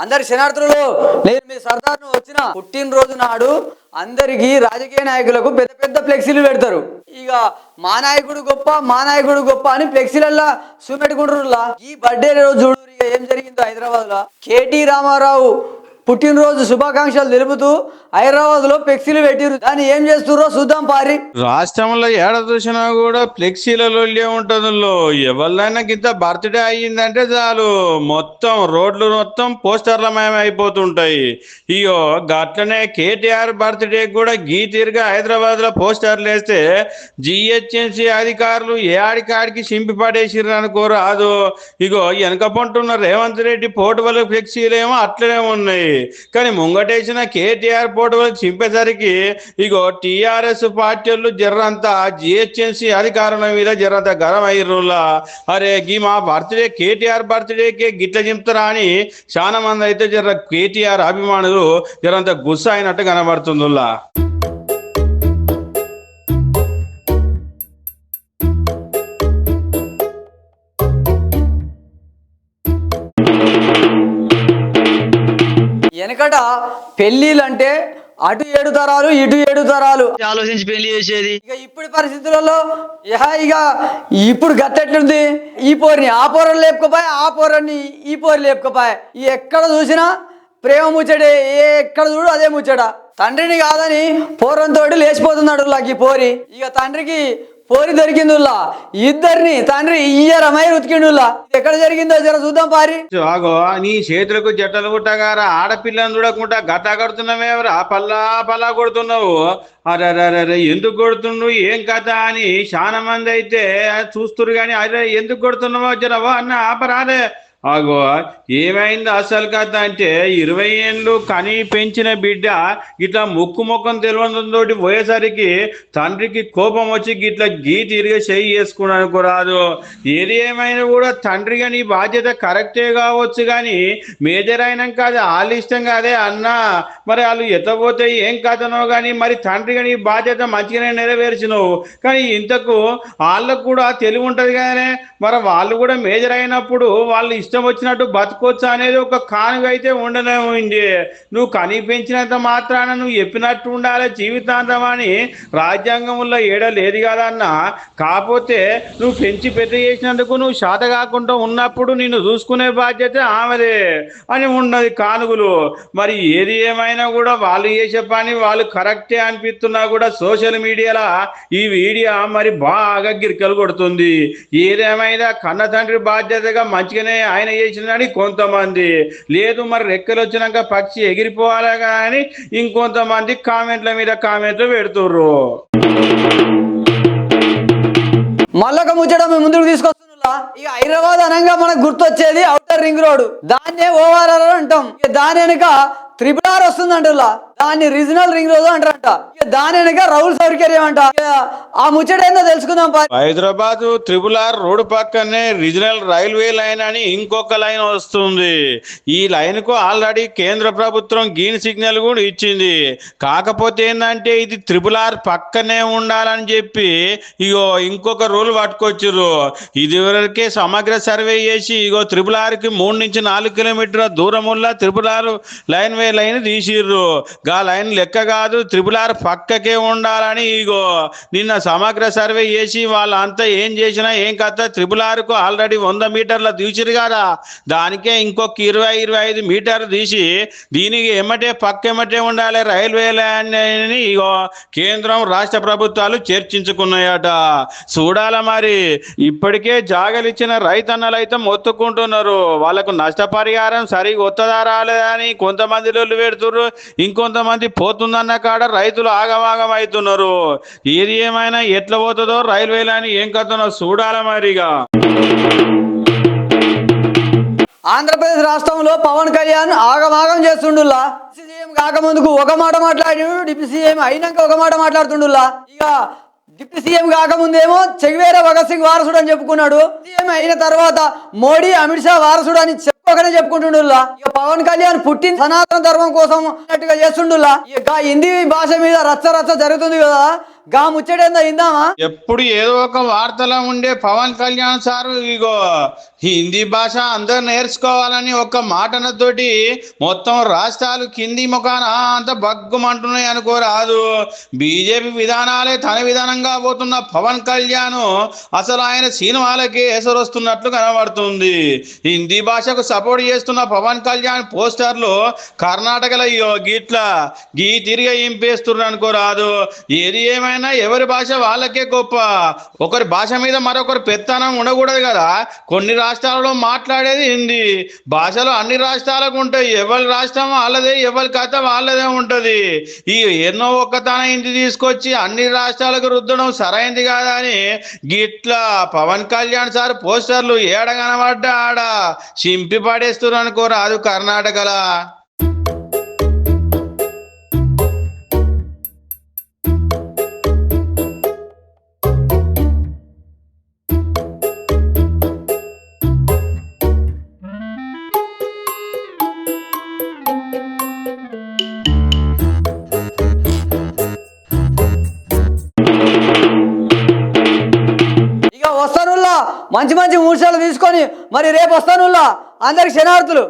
అందరి శనార్థులు నేను మీ సర్దార్ను వచ్చిన పుట్టినరోజు నాడు అందరికి రాజకీయ నాయకులకు పెద్ద పెద్ద ఫ్లెక్సీలు పెడతారు. ఇక మా నాయకుడు గొప్ప మా నాయకుడు గొప్ప అని ఫ్లెక్సీలల్లా చూపెట్టుకుంటారులా ఈ బర్త్డే రోజు చూడు ఏం జరిగిందో హైదరాబాద్లో కేటీ రామారావు పుట్టినరోజు శుభాకాంక్షలు తెలుపుతూ హైదరాబాద్లో ఫ్లెక్సీలు పెట్టిరు దాన్ని ఏం చేస్తుర్రో చూద్దాం పారి. రాష్ట్రంలో ఏడ చూసినా కూడా ఫ్లెక్సీలలో ఉంటుందిలో. ఎవరినైనా కింద బర్త్డే అయ్యిందంటే చాలు. మొత్తం రోడ్లు మొత్తం పోస్టర్లమయం అయిపోతుంటాయి. ఇయో గట్లనే కేటీఆర్ బర్త్డే కూడా గీ తీరుగా హైదరాబాద్లో పోస్టర్లు వేస్తే జిహెచ్ఎంసీ అధికారులు ఏ ఆడికాడికి చింపి పడేసిర్రు అనుకో రాదు. ఇగో వెనక పంటున్న రేవంత్ రెడ్డి పోటువల ఫ్లెక్సీలేమో అట్లనే ఉన్నాయి. కానీ ముంగటేసిన కేటీఆర్ పోటువలకు చింపేసరికి ఇగో టిఆర్ఎస్ పార్టీలు వాళ్ళు జర్రంతా జిహెచ్ఎంసీ అధికారుల మీద జర్రంత గరం అయ్యిర్రులా అరే గీ మా బర్త్డే కేటీఆర్ బర్త్డేకి గిట్ల చింపుతారా అని చాలా మంది అయితే జర కేటీఆర్ అభిమానులు జరంత గుస్స అయినట్టు కనబడుతుందిలా వెనకట పెళ్ళిళ్ళంటే అటు ఏడు తరాలు ఇటు ఏడు తరాలు. ఆలోచించి పెళ్ళి చేసేది. ఇక ఇప్పుడు పరిస్థితులలో ఇక ఇప్పుడు గత్తెట్లుంది ఈ పోరిని ఆ పోరని లేపుకోపాయ ఆ పోరని ఈ పోరి లేపుకోపాయ. ఈ ఎక్కడ చూసినా ప్రేమ ముచ్చడే ఏ ఎక్కడ చూడు అదే ముచ్చట. తండ్రిని కాదని పోరంతో లేచిపోతున్నాడు లాకి పోరి. ఇక తండ్రికి పోరి దొరికిందుల్లా ఇద్దరిని తండ్రి ఇయ్యరమై ఉతికిండుల్లా ఎక్కడ జరిగిందో జర చూద్దాం పారి. ఆగో నీ చేతులకు జట్టలు కుట్టగారా ఆడపిల్లని చూడకుండా గత కడుతున్నావేవరా పల్లా పల్లా కొడుతున్నావు. అరే ఎందుకు కొడుతుండ్రు ఏం కథ అని చాలా మంది అయితే చూస్తురు కానీ అరే ఎందుకు కొడుతున్నావో జరవో? అన్న ఆపరాదే. ఆగో ఏమైంది అసలు కథ అంటే ఇరవై ఏళ్ళు కని పెంచిన బిడ్డ ఇట్లా ముక్కు ముఖం తెలివంతో పోయేసరికి తండ్రికి కోపం వచ్చి ఇట్లా గీ తిరిగి చేయి చేసుకుని అనుకోరాదు. ఏది ఏమైనా కూడా తండ్రిగా నీ బాధ్యత కరెక్టే కావచ్చు కానీ మేజర్ అయినాక అది వాళ్ళ ఇష్టం కాదే అన్నా. మరి వాళ్ళు ఎత్తపోతే ఏం కథనో కానీ మరి తండ్రిగా నీ బాధ్యత మంచిగానే నెరవేర్చినవు. కానీ ఇంతకు వాళ్ళకు కూడా తెలివి ఉంటుంది కానీ మరి వాళ్ళు కూడా మేజర్ అయినప్పుడు వాళ్ళు ఇష్టం వచ్చినట్టు బతకొచ్చు అనేది ఒక కానుక అయితే ఉండనే ఉంది. నువ్వు కనిపించినంత మాత్రాన నువ్వు చెప్పినట్టు ఉండాలి జీవితాంతం అని రాజ్యాంగంలో ఏడ లేదు కదన్న. కాకపోతే నువ్వు పెంచి పెద్ద చేసినందుకు నువ్వు శాత కాకుండా ఉన్నప్పుడు నిన్ను చూసుకునే బాధ్యత ఆమెదే అని ఉన్నది కానుగులు మరి ఏది ఏమైనా కూడా వాళ్ళు చేసే పని వాళ్ళు కరెక్టే అనిపిస్తున్నా కూడా సోషల్ మీడియాలో ఈ వీడియో మరి బాగా గిరికలు కొడుతుంది. ఏదేమైనా కన్న తండ్రి బాధ్యతగా మంచిగానే ఆయన చేసిందని కొంతమంది. లేదు మరి రెక్కలు వచ్చినాక పక్షి ఎగిరిపోవాలా కానీ ఇంకొంతమంది కామెంట్ల మీద కామెంట్లు పెడుతుర్రు. మళ్ళొక ముచ్చట మేము ముందుకు తీసుకొస్తాం ఇక హైదరాబాద్ అనగా మనకు గుర్తొచ్చేది అవుటర్ రింగ్ రోడ్ దాన్నే ఓఆర్ఆర్ అంటాం. దాని వెనుక త్రిపుల్ ఆర్ వస్తుంది వస్తుందంట దాన్ని రీజనల్ రింగ్ రోడ్ అంటారంట. దాని వెనక రౌల్ సౌకర్యం అంట. ఆ ముచ్చట ఏందో తెలుసుకుందాం హైదరాబాద్ త్రిపుల్ ఆర్ రోడ్ పక్కనే రీజనల్ రైల్వే లైన్ అని ఇంకొక లైన్ వస్తుంది. ఈ లైన్కు ఆల్రెడీ కేంద్ర ప్రభుత్వం గ్రీన్ సిగ్నల్ కూడా ఇచ్చింది. కాకపోతే ఏంటంటే ఇది త్రిపుల్ ఆర్ పక్కనే ఉండాలని చెప్పి ఇగో ఇంకొక రూల్ పట్టుకొచ్చారు ఇది వరకే సమగ్ర సర్వే చేసి ఇగో త్రిపుల్ ఆర్కి మూడు నుంచి నాలుగు కిలోమీటర్ల దూరం ఉన్న triple R line way line తీసిర్రు. గా లైన్ లెక్క కాదు త్రిపుల్ ఆర్ పక్కకే ఉండాలని ఇగో నిన్న సమగ్ర సర్వే చేసి వాళ్ళంతా ఏం చేసినా ఏం కథ త్రిపుల్ ఆర్కు ఆల్రెడీ వంద మీటర్ల తీసిరు కదా. దానికే ఇంకొక ఇరవై ఇరవై ఐదు మీటర్లు తీసి దీనికి ఎమ్మటే పక్క ఎమ్మటే ఉండాలి రైల్వే లైన్ అని ఇగో కేంద్రం రాష్ట్ర ప్రభుత్వాలు చర్చించుకున్నాయట. చూడాల మరి ఇప్పటికే జాగలిచ్చిన రైతన్నలు అయితే మొత్తుకుంటున్నారు. వాళ్ళకు నష్టపరిహారం సరిగా వస్తుందా రాలేదని కొంతమంది లొల్లు పెడుతుర్రు కొంతమంది పోతుందన్న కాడ రైతులు ఆగమాగం అవుతున్నారు ఏది ఏమైనా ఎట్లా పోతుందో రైల్వే లైన్ ఏం కథనో చూడాల మరిగా. ఆంధ్రప్రదేశ్ రాష్ట్రంలో పవన్ కళ్యాణ్ ఆగమాగం చేస్తుండుల్లా. సీఎం కాకముందుకు ఒక మాట మాట్లాడి డిప్యూ సీఎం అయినాక ఒక మాట మాట్లాడుతుండుల్లా. ఇక డిప్యూటీ సీఎం కాకముందేమో చెగివేర భగత్ సింగ్ వారసుడు అని చెప్పుకున్నాడు. సీఎం అయిన తర్వాత మోడీ అమిత్ షా వారసుడు అని ఒకనే చెప్పుకుంటుండులా ఇక పవన్ కళ్యాణ్ పుట్టిన సనాతన ధర్మం కోసం అన్నట్టుగా చేస్తుండుల్లా. ఇక హిందీ భాష మీద రచ్చ రచ్చ జరుగుతుంది కదా. గా ముచ్చటేందో ఇందామా ఎప్పుడు ఏదో ఒక వార్తలో ఉండే పవన్ కళ్యాణ్ సారు ఇగో హిందీ భాష అందరు నేర్చుకోవాలని ఒక మాటనతోటి మొత్తం రాష్ట్రాలు కింది ముఖాన అంత బగ్గుమంటున్నాయి అనుకోరాదు. బీజేపీ విధానాలే తన విధానంగా పోతున్న పవన్ కళ్యాణ్ అసలు ఆయన సినిమాలకి వస్తున్నట్లు కనబడుతుంది. హిందీ భాషకు సపోర్ట్ చేస్తున్న పవన్ కళ్యాణ్ పోస్టర్లు కర్ణాటకలో అయ్యో గిట్ల గీ తిరిగి ఇంపేస్తున్నారు అనుకోరాదు. ఏది ఏమైనా ఎవరి భాష వాళ్ళకే గొప్ప. ఒకరి భాష మీద మరొకరు పెత్తనం ఉండకూడదు కదా. కొన్ని రాష్ట్రాలలో మాట్లాడేది హిందీ. భాషలో అన్ని రాష్ట్రాలకు ఉంటాయి. ఎవరి రాష్ట్రం వాళ్ళదే ఎవరి కథ వాళ్ళదే ఉంటది. ఈ ఎన్నో ఒక్కతన ఇంటి తీసుకొచ్చి అన్ని రాష్ట్రాలకు రుద్దడం సరైంది కాదా అని గిట్లా పవన్ కళ్యాణ్ సార్ పోస్టర్లు ఏడ కనబడ్డా ఆడ చింపి పడేస్తున్నారు అనుకో రాదు కర్ణాటకలా. మంచి మంచి మూర్చాలు తీసుకొని మరి రేపు వస్తానుల్లా. అందరికి శనార్థులు